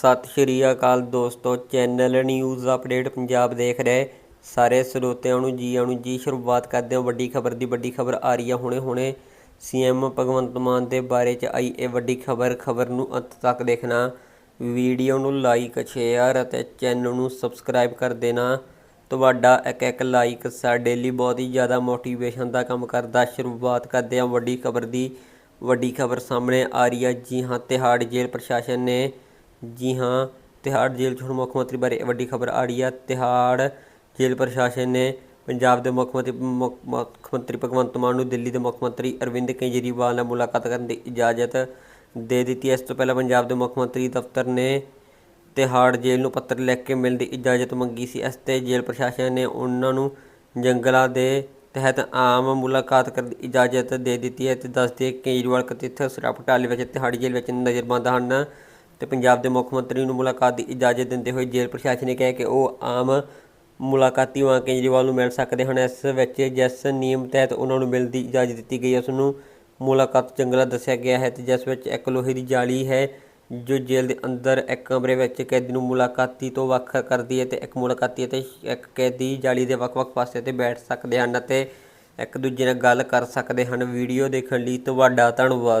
ਸਤਿ ਸ਼੍ਰੀ ਅਕਾਲ ਦੋਸਤੋ, channel news update Punjab ਦੇਖ ਰਹੇ ਸਾਰੇ ਸਰੋਤਿਆਂ ਨੂੰ ਜੀ ਆਇਆਂ ਨੂੰ ਜੀ ਸ਼ੁਰੂਆਤ ਕਰਦੇ ਹਾਂ। ਵੱਡੀ ਖਬਰ ਦੀ ਵੱਡੀ ਖਬਰ ਆ ਰਹੀ ਹੈ ਹੁਣੇ ਹੁਣੇ। ਸੀਐਮ ਭਗਵੰਤ ਮਾਨ ਦੇ ਬਾਰੇ ਚ ਆਈ ਇਹ ਵੱਡੀ ਖਬਰ ਖਬਰ ਨੂੰ ਅੰਤ ਤੱਕ ਦੇਖਣਾ। ਵੀਡੀਓ ਨੂੰ ਲਾਈਕ, ਸ਼ੇਅਰ ਅਤੇ ਚੈਨਲ ਨੂੰ ਸਬਸਕ੍ਰਾਈਬ ਕਰ ਦੇਣਾ। ਤੁਹਾਡਾ ਇੱਕ ਇੱਕ ਲਾਈਕ ਸਾਡੇ ਲਈ ਬਹੁਤ ਹੀ ਜ਼ਿਆਦਾ ਮੋਟੀਵੇਸ਼ਨ ਦਾ ਕੰਮ ਕਰਦਾ। ਸ਼ੁਰੂਆਤ ਕਰਦੇ ਹਾਂ ਵੱਡੀ ਖਬਰ ਦੀ। ਵੱਡੀ ਖਬਰ ਸਾਹਮਣੇ ਆ ਰਹੀ ਹੈ। ਜੀ ਹਾਂ, ਤਿਹਾੜ ਜੇਲ੍ਹ ਪ੍ਰਸ਼ਾਸਨ ਨੇ ਜੀ ਹਾਂ, ਤਿਹਾੜ ਜੇਲ੍ਹ 'ਚ ਹੁਣ ਮੁੱਖ ਮੰਤਰੀ ਬਾਰੇ ਵੱਡੀ ਖਬਰ ਆ ਰਹੀ ਹੈ ਤਿਹਾੜ ਜੇਲ੍ਹ ਪ੍ਰਸ਼ਾਸਨ ਨੇ ਪੰਜਾਬ ਦੇ ਮੁੱਖ ਮੰਤਰੀ, ਮੁੱਖ ਮੁੱਖ ਮੰਤਰੀ ਭਗਵੰਤ ਮਾਨ ਨੂੰ ਦਿੱਲੀ ਦੇ ਮੁੱਖ ਮੰਤਰੀ ਅਰਵਿੰਦ ਕੇਜਰੀਵਾਲ ਨਾਲ ਮੁਲਾਕਾਤ ਕਰਨ ਦੀ ਇਜਾਜ਼ਤ ਦੇ ਦਿੱਤੀ ਇਸ ਤੋਂ ਪਹਿਲਾਂ ਪੰਜਾਬ ਦੇ ਮੁੱਖ ਮੰਤਰੀ ਦਫ਼ਤਰ ਨੇ ਤਿਹਾੜ ਜੇਲ੍ਹ ਨੂੰ ਪੱਤਰ ਲਿਖ ਕੇ ਮਿਲਣ ਦੀ ਇਜਾਜ਼ਤ ਮੰਗੀ ਸੀ। ਇਸ ਤੇ ਜੇਲ੍ਹ ਪ੍ਰਸ਼ਾਸਨ ਨੇ ਉਹਨਾਂ ਨੂੰ ਜੰਗਲਾਂ ਦੇ ਤਹਿਤ ਆਮ ਮੁਲਾਕਾਤ ਕਰਨ ਦੀ ਇਜਾਜ਼ਤ ਦੇ ਦਿੱਤੀ ਹੈ ਤੇ ਦੱਸਦੇ ਕੇਜਰੀਵਾਲ ਕਥਿਤ ਸ਼ਰਾਬ ਘੁਟਾਲੇ ਵਿੱਚ ਤਿਹਾੜੀ ਜੇਲ੍ਹ ਵਿੱਚ ਨਜ਼ਰਬੰਦ ਹਨ। ਤੇ ਪੰਜਾਬ ਦੇ ਮੁੱਖ ਮੰਤਰੀ ਨੂੰ ਮੁਲਾਕਾਤ ਦੀ ਇਜਾਜ਼ਤ ਦਿੰਦੇ ਹੋਏ ਜੇਲ੍ਹ ਪ੍ਰਸ਼ਾਸਨ ਨੇ ਕਿਹਾ ਕਿ ਉਹ ਆਮ ਮੁਲਾਕਾਤੀ ਵਾਂ ਕੇਜਰੀਵਾਲ ਨੂੰ ਮਿਲ ਸਕਦੇ ਹਨ। ਇਸ ਵਿੱਚ ਜਿਸ ਨਿਯਮ ਤਹਿਤ ਉਹਨਾਂ ਨੂੰ ਮਿਲਣ ਦੀ ਇਜਾਜ਼ਤ ਦਿੱਤੀ ਗਈ ਹੈ ਉਸ ਨੂੰ ਮੁਲਾਕਾਤ ਜੰਗਲਾ ਦੱਸਿਆ ਗਿਆ ਹੈ ਤੇ ਜਿਸ ਵਿੱਚ ਇੱਕ ਲੋਹੇ ਦੀ ਜਾਲੀ ਹੈ, ਜੋ ਜੇਲ੍ਹ ਦੇ ਅੰਦਰ ਇੱਕ ਕਮਰੇ ਵਿੱਚ ਕੈਦੀ ਨੂੰ ਮੁਲਾਕਾਤੀ ਤੋਂ ਵੱਖ ਕਰਦੀ ਹੈ ਤੇ ਇੱਕ ਮੁਲਾਕਾਤੀ ਅਤੇ ਇੱਕ ਕੈਦੀ ਜਾਲੀ ਦੇ ਵੱਖ-ਵੱਖ ਪਾਸੇ ਤੇ ਬੈਠ ਸਕਦੇ ਹਨ ਅਤੇ ਇੱਕ ਦੂਜੇ ਨਾਲ ਗੱਲ ਕਰ ਸਕਦੇ ਹਨ। ਵੀਡੀਓ ਦੇਖਣ ਲਈ ਤੁਹਾਡਾ ਧੰਨਵਾਦ।